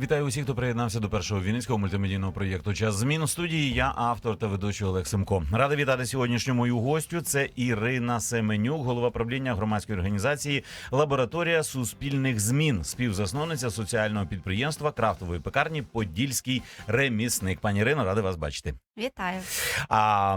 Вітаю усіх, хто приєднався до першого вінницького мультимедійного проєкту Час змін у студії. Я автор та ведучий Олег Семко. Радий вітати сьогоднішню мою гостю. Це Ірина Семенюк, голова правління громадської організації Лабораторія суспільних змін, співзасновниця соціального підприємства крафтової пекарні Подільський ремісник. Пані Ірино, радий вас бачити. Вітаю. А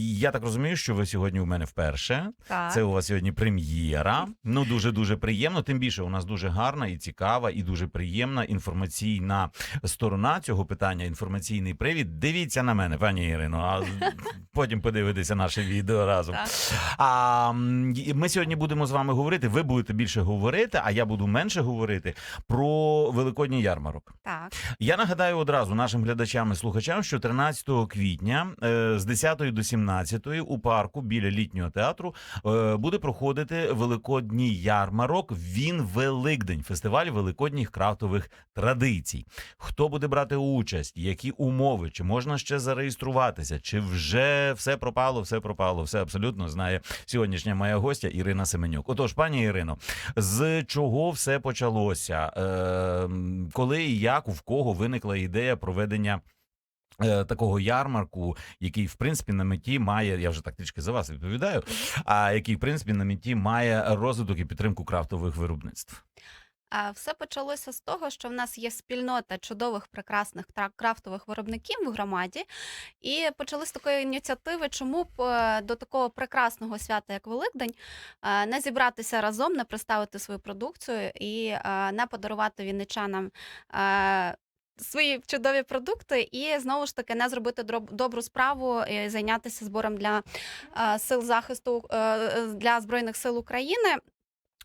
я так розумію, що ви сьогодні у мене вперше. Так. Це у вас сьогодні прем'єра. Ну дуже дуже приємно. Тим більше у нас дуже гарна і цікава, і дуже приємна інформаційна сторона цього питання. Інформаційний привід. Дивіться на мене, пані Ірино. А потім подивитися наше відео разом. Так. А ми сьогодні будемо з вами говорити. Ви будете більше говорити, а я буду менше говорити про великодній ярмарок. так. Я нагадаю одразу нашим глядачам і слухачам, що 13 квітня е, з 10 до 17 у парку біля літнього театру е, буде проходити великодній ярмарок. Він Великдень, фестиваль великодніх крафтових традицій. Хто буде брати участь? Які умови? Чи можна ще зареєструватися? Чи вже все пропало? Все пропало, все абсолютно знає сьогоднішня моя гостя Ірина Семенюк. Отож, пані Ірино, з чого все почалося? Е, коли і як у кого виникла ідея проведення? Е, Такого ярмарку, який в принципі на меті має, я вже так трішки за вас відповідаю, а який в принципі на меті має розвиток і підтримку крафтових виробництв. А все почалося з того, що в нас є спільнота чудових, прекрасних крафтових виробників в громаді. І почали з такої ініціативи, чому б е, до такого прекрасного свята, як Великдень, е, не зібратися разом, не представити свою продукцію і не подарувати вінничанам. Свої чудові продукти, і знову ж таки не зробити добру справу і зайнятися збором для е, сил захисту е, для збройних сил України.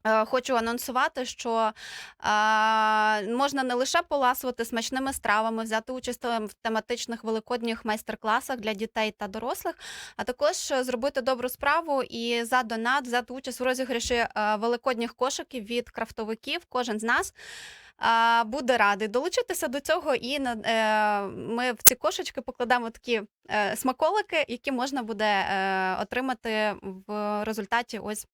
Е, Хочу анонсувати, що е, можна не лише поласувати смачними стравами, взяти участь в тематичних великодніх майстер-класах для дітей та дорослих, а також зробити добру справу і за донат взяти участь в розіграші великодніх кошиків від крафтовиків. Кожен з нас. Буде радий долучитися до цього, і на- е, ми в ці кошечки покладемо такі е, смаколики, які можна буде е, отримати в результаті ось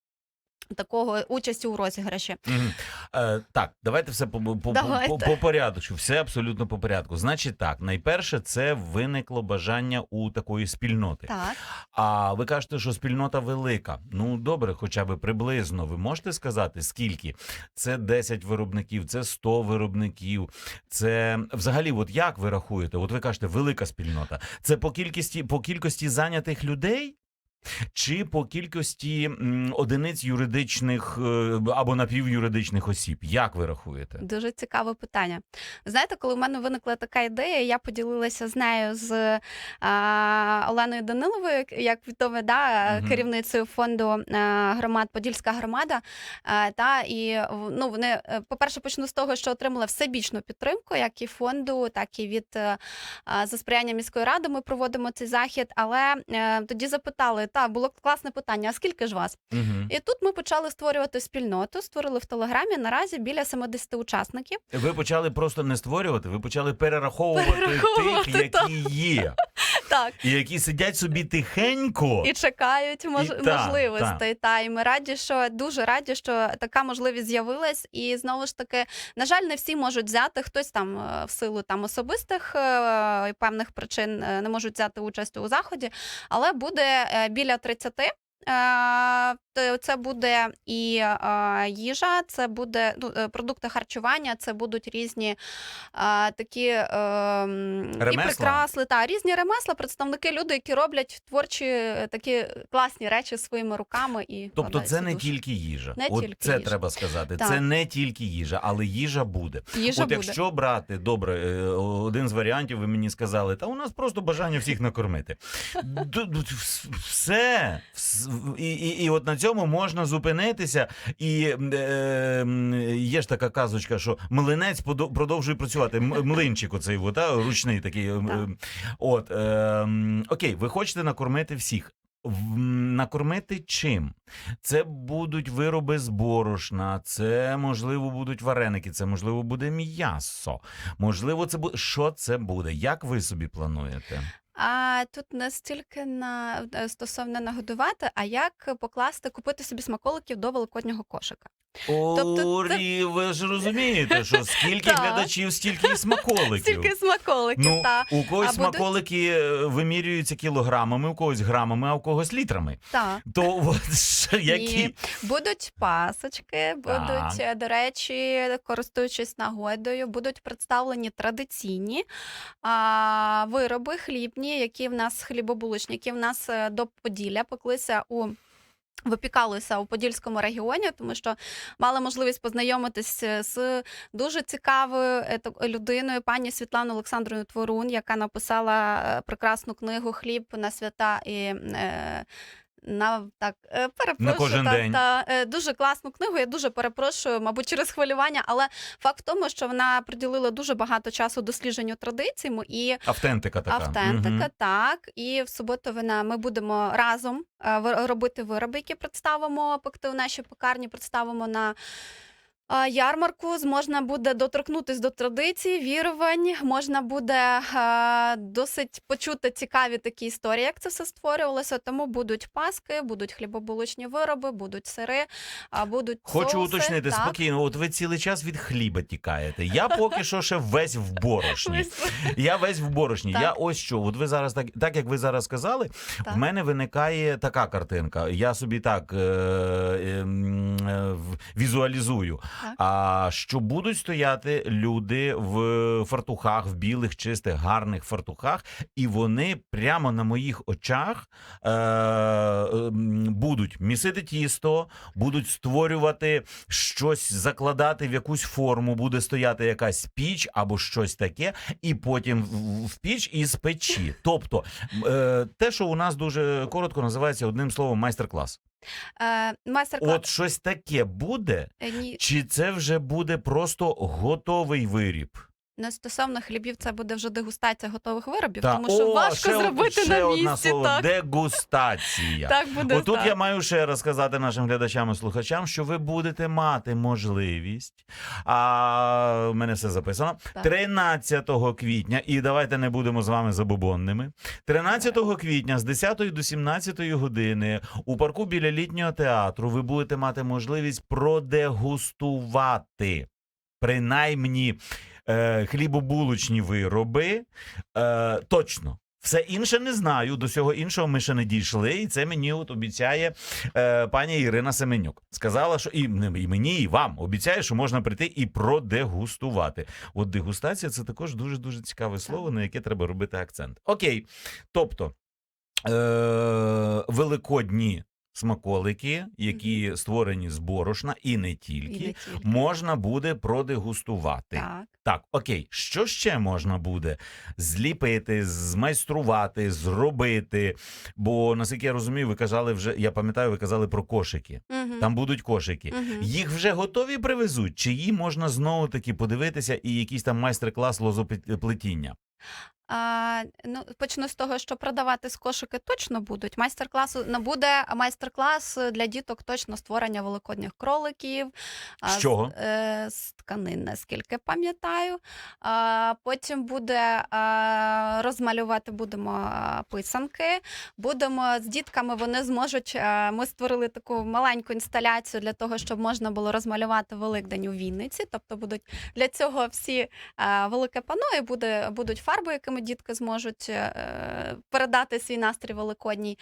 такого участі у розіграші. Мгм. Е, так, давайте все по, по, по, Давайте. по, по порядку. Все абсолютно по порядку. Значить, так, найперше, це виникло бажання у такої спільноти. Так. А ви кажете, що спільнота велика. Ну добре, хоча б приблизно. Ви можете сказати, скільки? Це 10 виробників, це 100 виробників. Це взагалі, от як ви рахуєте? От ви кажете, велика спільнота. Це по кількості по кількості зайнятих людей? Чи по кількості одиниць юридичних е, або напівюридичних осіб? Як ви рахуєте? Дуже цікаве питання. Знаєте, коли в мене виникла така ідея, я поділилася з нею з а, Оленою Даниловою, як- відомо, да, Мгм. керівницею фонду а, громад Подільська громада. А, та і ну, вони, е, по-перше, почну з того, що отримали всебічну підтримку, як і фонду, так і від е, а, за сприяння міської ради. Ми проводимо цей захід. Але е, тоді запитали: та було класне питання: а скільки ж вас? Угу. І тут ми почали створювати спільноту, створили в Телеграмі наразі біля 70 учасників. Ви почали просто не створювати, ви почали перераховувати, Перераховувати, тих, які є, Так. і які сидять собі тихенько. І чекають мож... І та, можливостей. Та. і ми раді, що дуже раді, що така можливість з'явилась. І знову ж таки, на жаль, не всі можуть взяти. Хтось там е, в силу там особистих е, певних причин е, не можуть взяти участь у заході, але буде біля 30. Е, Це буде і е, їжа, це буде ну, е, продукти харчування, це будуть різні такі е, м, і прикрасли, та різні ремесла, представники люди, які роблять творчі такі класні речі своїми руками. І Тобто це не дуже. тільки їжа. Не От тільки це їжа. треба сказати. Так. Це не тільки їжа, але їжа буде. їжа От буде. якщо брати добре, один з варіантів, ви мені сказали, та у нас просто бажання всіх накормити. Д- Все. І, і, і от на цьому можна зупинитися. І е, є ж така казочка, що млинець продовжує працювати. Млинчик оцей, от, а, ручний такий. Так. ем. От, е, окей, ви хочете накормити всіх. Накормити чим? Це будуть вироби з борошна, це можливо будуть вареники, це можливо буде м'ясо. Можливо, це буде. Що це буде? Як ви собі плануєте? А тут не стільки на е, стосовно нагодувати, а як покласти, купити собі смаколиків до великоднього кошика. Тобто це- Рі, ви ж розумієте, що скільки Так. глядачів, стільки і смаколиків. Стільки смаколиків, Ну, та, у когось А будуть- смаколики е, вимірюються кілограмами, у когось грамами, а у когось літрами. та. То от які Ні. Будуть пасочки, будуть, е, до речі, користуючись нагодою, будуть представлені традиційні а, вироби хлібні, які в нас хлібобулочні, які в нас е, до Поділля пеклися у. Випікалися у Подільському регіоні, тому що мала можливість познайомитись е, з дуже цікавою е, людиною, пані Світланою Олександрою Творун, яка написала е, прекрасну книгу Хліб на свята і на так е, перепрошую, На кожен та, день. та е, дуже класну книгу. Я дуже перепрошую, мабуть, через хвилювання. Але факт в тому, що вона приділила дуже багато часу дослідженню традицій і автентика така. автентика. угу. Так, і в суботу вона ми будемо разом е, робити вироби, які представимо пекти у нашій пекарні. Представимо на. Ярмарку можна буде доторкнутись до традицій, вірувань, можна буде досить почути цікаві такі історії, як це все створювалося. Тому будуть паски, будуть хлібобулочні вироби, будуть сири, а будуть Хочу соуси, уточнити так. спокійно. От ви цілий час від хліба тікаєте. Я поки що ще весь в борошні. Я весь в борошні. Так. Я ось що. От ви зараз так, так як ви зараз сказали, Так. в мене виникає така картинка. Я собі так е, е, е, візуалізую. Так. А що будуть стояти люди в фартухах, в білих, чистих, гарних фартухах, і вони прямо на моїх очах е, м, будуть місити тісто, будуть створювати щось, закладати в якусь форму, буде стояти якась піч або щось таке, і потім в- в піч із печі. Тобто, е, те, що у нас дуже коротко називається одним словом майстер-клас. Е, майстер-клас. От щось таке буде. Е, ні, Чи це вже буде просто готовий виріб? Не стосовно хлібів, це буде вже дегустація готових виробів, Та, тому що о, важко ще, зробити ще на одне місці. слово Так, дегустація. так буде. Отут так. я маю ще раз сказати нашим глядачам і слухачам, що ви будете мати можливість. А в мене все записано. Так. 13 квітня, і давайте не будемо з вами забобонними. 13 квітня з 10 до 17 години у парку біля літнього театру ви будете мати можливість продегустувати принаймні е, хлібобулочні вироби. Е, точно. Все інше не знаю. До всього іншого ми ще не дійшли, і це мені от обіцяє е, пані Ірина Семенюк. Сказала, що і, і мені, і вам обіцяє, що можна прийти і продегустувати. От дегустація це також дуже дуже цікаве слово, на яке треба робити акцент. Окей, тобто е, великодні смаколики, які створені з борошна, і не І тільки. не тільки. Можна буде продегустувати. Так. Так, окей, що ще можна буде зліпити, змайструвати, зробити? Бо наскільки я розумію, ви казали вже, я пам'ятаю, ви казали про кошики. Мгм. Там будуть кошики. Мгм. Їх вже готові привезуть, чи її можна знову таки подивитися і якийсь там майстер-клас лозоплетіння? А, ну, почну з того, що продавати з кошики точно будуть. Майстер-класу не буде майстер-клас для діток точно створення великодніх кроликів. З чого? е, з тканин, наскільки пам'ятаю. А, потім буде а, розмалювати будемо писанки. Будемо з дітками, вони зможуть. а, Ми створили таку маленьку інсталяцію для того, щоб можна було розмалювати Великдень у Вінниці. Тобто будуть для цього всі е, велике пано, і буде, будуть фарби, якими дітки зможуть е, передати свій настрій великодній.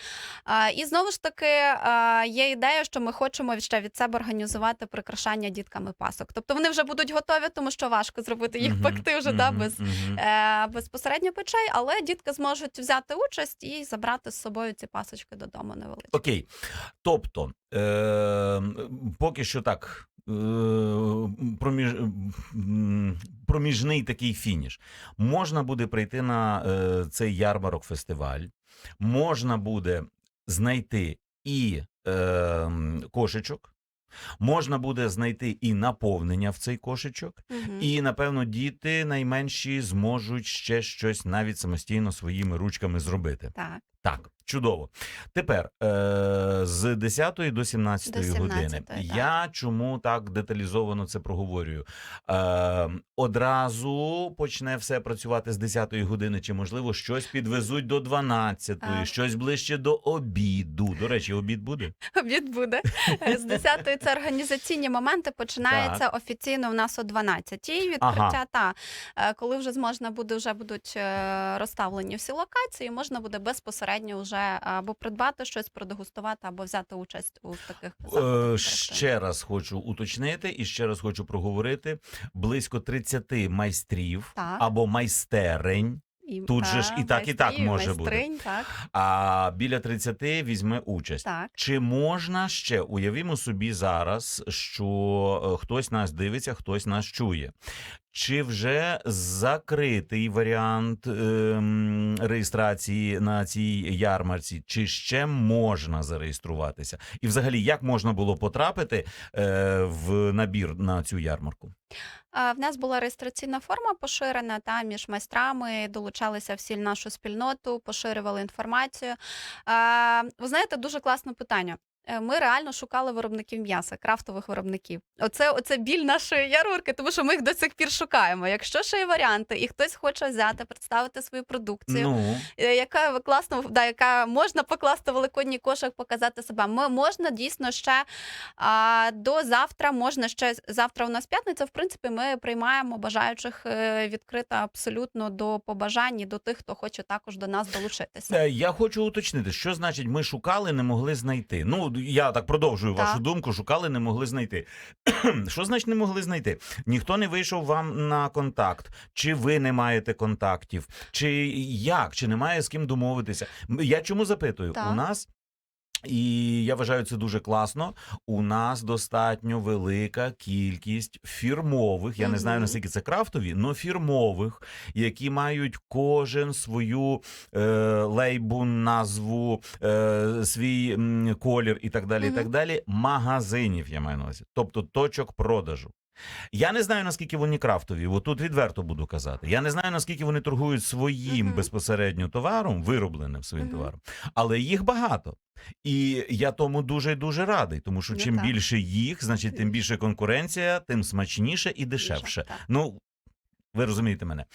І знову ж таки є ідея, що ми хочемо ще від себе організувати прикрашання дітками пасок. Тобто вони вже будуть готові, тому що важко зробити їх пекти вже да, без. е, Безпосередньо печей, але дітки зможуть взяти участь і забрати з собою ці пасочки додому невеличкі. Окей. Тобто, е, поки що так. Е, Проміж, проміжний такий фініш. Можна буде прийти на е, цей ярмарок фестиваль, можна буде знайти і е, кошечок, можна буде знайти і наповнення в цей кошечок, Мгм. і напевно діти найменші зможуть ще щось навіть самостійно своїми ручками зробити. Так. Так, чудово. Тепер е, з 10 до 17 До 17-ї, години. так. Я чому так деталізовано це проговорюю? Е, одразу почне все працювати з 10 години, чи можливо щось підвезуть до 12, Так. щось ближче до обіду. До речі, обід буде. Обід буде з 10-ї це організаційні моменти. Починається офіційно в нас о 12-й. Відкриття та е, коли вже зможна буде, вже будуть е, розставлені всі локації. Можна буде безпосередньо вже або придбати щось, продегустувати, або взяти участь у таких заходах. Е, ще раз хочу уточнити і ще раз хочу проговорити: близько 30 майстрів Так. або майстерень. І, тут же ж і так, і так може бути. Так, а біля 30 візьме участь. так. Чи можна ще уявімо собі зараз, що е, хтось нас дивиться, хтось нас чує? Чи вже закритий варіант ем, реєстрації на цій ярмарці, чи ще можна зареєструватися? І взагалі, як можна було потрапити е, в набір на цю ярмарку? В нас була реєстраційна форма поширена та між майстрами долучалися всі нашу спільноту, поширювали інформацію. Ви знаєте, дуже класне питання. Е, Ми реально шукали виробників м'яса, крафтових виробників. Оце, оце біль нашої ярмарки, тому що ми їх до сих пір шукаємо. Якщо ще є варіанти, і хтось хоче взяти, представити свою продукцію, Ну е, яка класно, да, яка можна покласти в великодній кошик, показати себе. Ми можна дійсно ще а, до завтра. Можна ще завтра. У нас п'ятниця. В принципі, ми приймаємо бажаючих е, відкрито абсолютно до побажань і до тих, хто хоче також до нас долучитися. Я хочу уточнити, що значить ми шукали, не могли знайти. Ну я так продовжую Так. вашу думку. Шукали, не могли знайти. що значить не могли знайти? Ніхто не вийшов вам на контакт, чи ви не маєте контактів, чи як, чи немає з ким домовитися. Я чому запитую? Так. У нас. І я вважаю це дуже класно. У нас достатньо велика кількість фірмових. Я не знаю наскільки це крафтові, але фірмових, які мають кожен свою е, лейбу, назву, е, свій м, колір і так далі. І так далі. Магазинів я маю на увазі, тобто точок продажу. Я не знаю наскільки вони крафтові. От тут відверто буду казати. Я не знаю наскільки вони торгують своїм Мгм. безпосередньо товаром, виробленим своїм Мгм. товаром, але їх багато. І я тому дуже дуже радий, тому що Ну, чим так. більше їх, значить, тим більше конкуренція, тим смачніше і дешевше. Так. Ну, ви розумієте мене.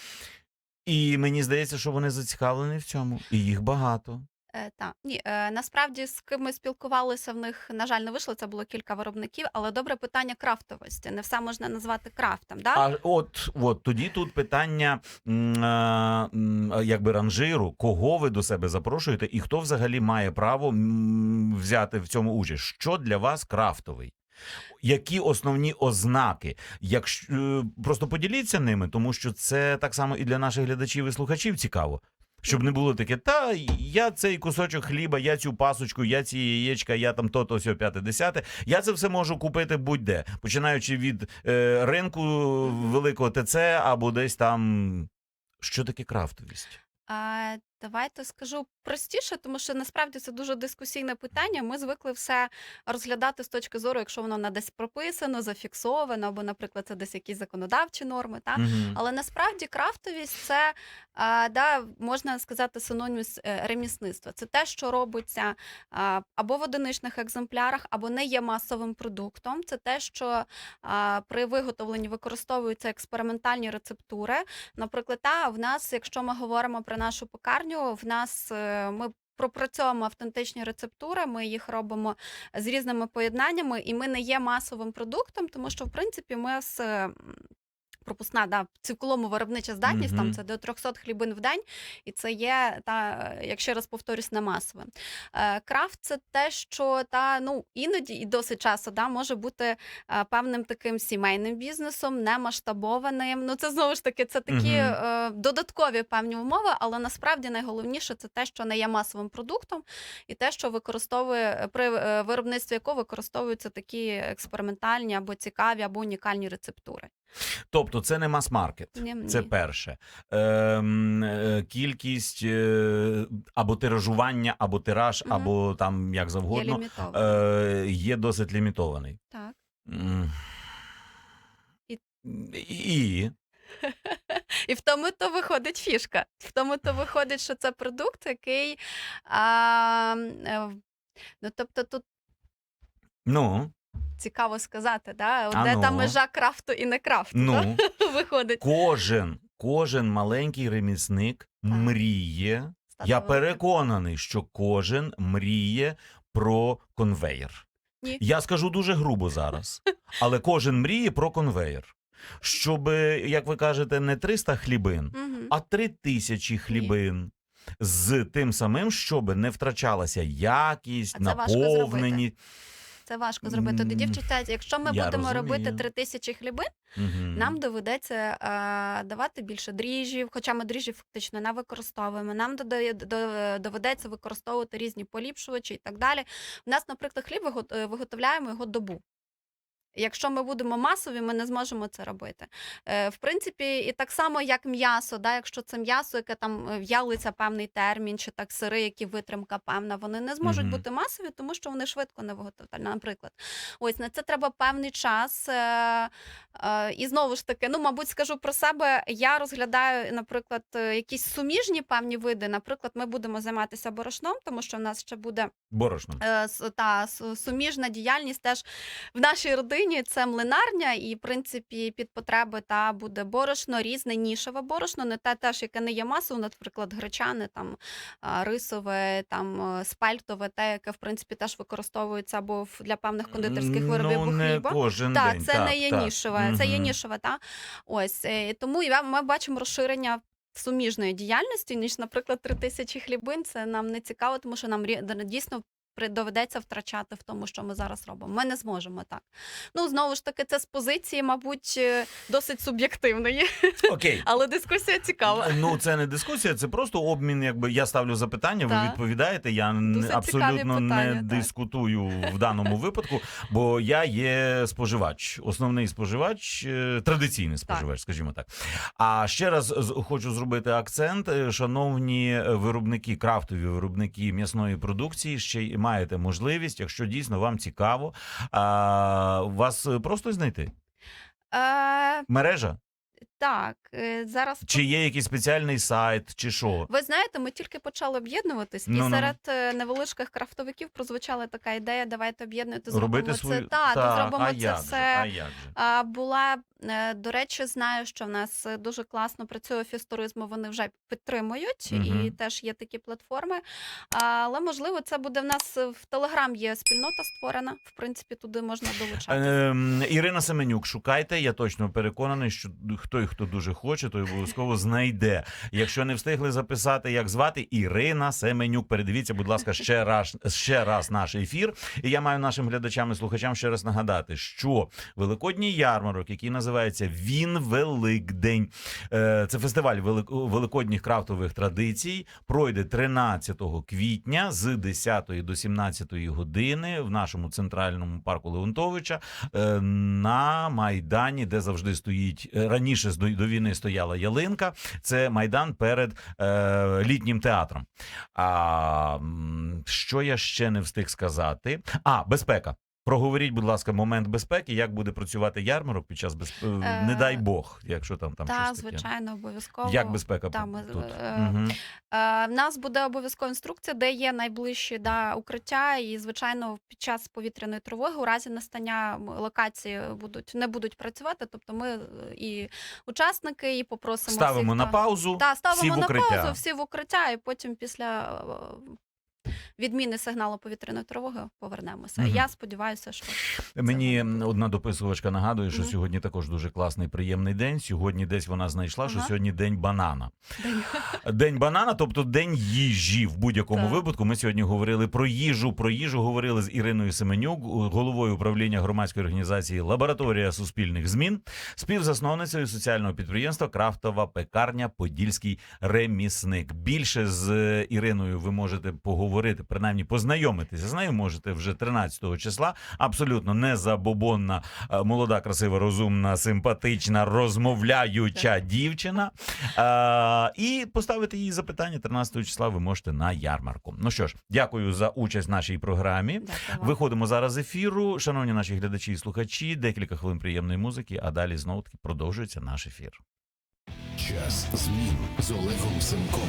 І мені здається, що вони зацікавлені в цьому, і їх багато. Е, ні, е, насправді з ким ми спілкувалися, в них на жаль не вийшло. Це було кілька виробників, але добре питання крафтовості. Не все можна назвати крафтом. Да? А от, от тоді тут питання а, м, якби ранжиру, кого ви до себе запрошуєте, і хто взагалі має право взяти в цьому участь? Що для вас крафтовий? Які основні ознаки? Якщо е, просто поділіться ними, тому що це так само і для наших глядачів і слухачів цікаво. Щоб не було таке, та я цей кусочок хліба, я цю пасочку, я ці яєчка, я там то-то, сьо, п'яте, десяте. Я це все можу купити будь-де, починаючи від е, ринку великого ТЦ або десь там. Що таке крафтовість? А, давайте скажу простіше, тому що насправді це дуже дискусійне питання. Ми звикли все розглядати з точки зору, якщо воно на десь прописано, зафіксовано, або, наприклад, це десь якісь законодавчі норми. Та? Мгм. Але насправді крафтовість це а, да, можна сказати синонім з е, ремісництва. Це те, що робиться а, або в одиничних екземплярах, або не є масовим продуктом. Це те, що а, при виготовленні використовуються експериментальні рецептури. Наприклад, та, в нас, якщо ми говоримо про нашу пекарню, в нас е, ми. Пропрацьовуємо автентичні рецептури, ми їх робимо з різними поєднаннями, і ми не є масовим продуктом, тому що в принципі ми з пропускна да, в цілому виробнича здатність, Мгм. там це до 300 хлібин в день, і це є та, як ще раз повторюсь, не масове. Е, Крафт це те, що та ну іноді і досить часто да, може бути е, певним таким сімейним бізнесом, не масштабованим. Ну це знову ж таки це такі Мгм. е, додаткові певні умови, але насправді найголовніше це те, що не є масовим продуктом, і те, що використовує при виробництві якого використовуються такі експериментальні або цікаві, або унікальні рецептури. Тобто це не мас-маркет. Це перше. Ем, е, кількість е, або тиражування, або тираж, Мгм. або там як завгодно, лімітовані. е, є досить лімітований. Так. І- І І в тому то виходить фішка. В тому то виходить, що це продукт, який. А, е, ну, тобто тут Ну, цікаво сказати, да? От де ну? та межа крафту і не крафту ну. да? виходить. кожен, кожен маленький ремісник мріє. Стати Я великим. переконаний, що кожен мріє про конвеєр. Ні. Я скажу дуже грубо зараз, але кожен мріє про конвеєр. Щоб, як ви кажете, не 300 хлібин, Мгм. а 3000 хлібин. З тим самим, щоб не втрачалася якість, А це важко зробити. Тоді, дівчата, якщо ми я будемо робити три тисячі хлібин, угу. нам доведеться е, давати більше дріжджів, хоча ми дріжджі фактично не використовуємо. Нам доведеться використовувати різні поліпшувачі і так далі. У нас, наприклад, хліб е, виготовляємо його добу. Якщо ми будемо масові, ми не зможемо це робити. Е, в принципі, і так само, як м'ясо, да, якщо це м'ясо, яке там е, в'ялиться певний термін, чи так сири, які витримка певна, вони не зможуть Мгм. бути масові, тому що вони швидко не виготовляють. Наприклад, ось на це треба певний час. Е, е, і знову ж таки, ну, мабуть, скажу про себе. Я розглядаю, наприклад, якісь суміжні певні види. Наприклад, ми будемо займатися борошном, тому що в нас ще буде Борошно. Е, та суміжна діяльність теж в нашій родині це млинарня, і в принципі під потреби та буде борошно, різне нішеве борошно, не те теж, яке не є масове, наприклад, гречане, там рисове, там е, спальтове, те, яке в принципі теж використовується або для певних кондитерських виробів ну, не хліба. кожен Так, день. це так, не є так. нішеве, це є нішеве, та ось е, тому ми бачимо розширення. Суміжної діяльності, ніж, наприклад, три тисячі хлібин, це нам не цікаво, тому що нам дійсно доведеться втрачати в тому, що ми зараз робимо. Ми не зможемо так. Ну знову ж таки, це з позиції, мабуть, е, досить суб'єктивної, Окей. але дискусія цікава. Ну, це не дискусія, це просто обмін. Якби я ставлю запитання, ви Так. відповідаєте. Я цікаві абсолютно не так. дискутую в даному випадку, бо я є споживач, основний споживач, е, традиційний споживач, скажімо так. А ще раз хочу зробити акцент. е, Шановні виробники, крафтові виробники м'ясної продукції, ще й маєте можливість, якщо дійсно вам цікаво, а, вас просто знайти. Е, Мережа. Так, е, зараз Чи є якийсь спеціальний сайт, чи що? Ви знаєте, ми тільки почали об'єднуватись, і Ну-ну. серед е, невеличких крафтовиків прозвучала така ідея: давайте об'єднувати, зробимо свою це. Та, Так, зробимо а це як все. Же, а як же? А, була е, до речі, знаю, що в нас дуже класно працює офіс туризму. Вони вже підтримують, і теж є такі платформи. А, Але можливо, це буде в нас в Телеграм. Є спільнота створена. В принципі, туди можна долучатися. Ем, Ірина Семенюк, шукайте. Я точно переконаний, що хто і хто дуже хоче, той обов'язково знайде. Якщо не встигли записати, як звати Ірина Семенюк. Передивіться, будь ласка, ще раз ще раз наш ефір. І я маю нашим глядачам і слухачам ще раз нагадати, що великодній ярмарок, який називається Він Великдень, е, це фестиваль велик- великодніх крафтових традицій. Пройде 13 квітня з 10 до 17 години в нашому центральному парку Леонтовича е, на майдані, де завжди стоїть е, раніше до, війни стояла ялинка. Це майдан перед е, літнім театром. А що я ще не встиг сказати? А, безпека. Проговоріть, будь ласка, момент безпеки, як буде працювати ярмарок під час безпеки. Не Е, дай Бог, якщо там там Та, щось таке. звичайно, обов'язково. Як безпека Та, ми, тут? е, Мгм. Е, В нас буде обов'язкова інструкція, де є найближчі да, укриття, і звичайно, під час повітряної тривоги, у разі настання локації будуть не будуть працювати. Тобто, ми е, і учасники, і попросимо Ставимо всіх, на хто- паузу. Та, всі ставимо в на укриття. паузу, всі в укриття, і потім після е, відміни сигналу повітряної тривоги повернемося. Мгм. Я сподіваюся, що Мені одна дописувачка нагадує, що Мгм. сьогодні також дуже класний, приємний день. Сьогодні десь вона знайшла, що сьогодні день банана. День. День банана, тобто день їжі. В будь-якому Так. випадку ми сьогодні говорили про їжу. Про їжу говорили з Іриною Семенюк, головою управління громадської організації Лабораторія суспільних змін, співзасновницею соціального підприємства Крафтова пекарня Подільський ремісник. Більше з е, Іриною ви можете поговорити, принаймні познайомитися з нею. Можете вже 13 числа. Абсолютно незабобонна, е, молода, красива, розумна, симпатична, розмовляюча дівчина. Е, і поставити їй запитання 13 числа ви можете на ярмарку. Ну що ж, дякую за участь в нашій програмі. Дякую. Виходимо зараз з ефіру. Шановні наші глядачі і слухачі, декілька хвилин приємної музики, а далі знову таки продовжується наш ефір. Час змін з Олегом Семком.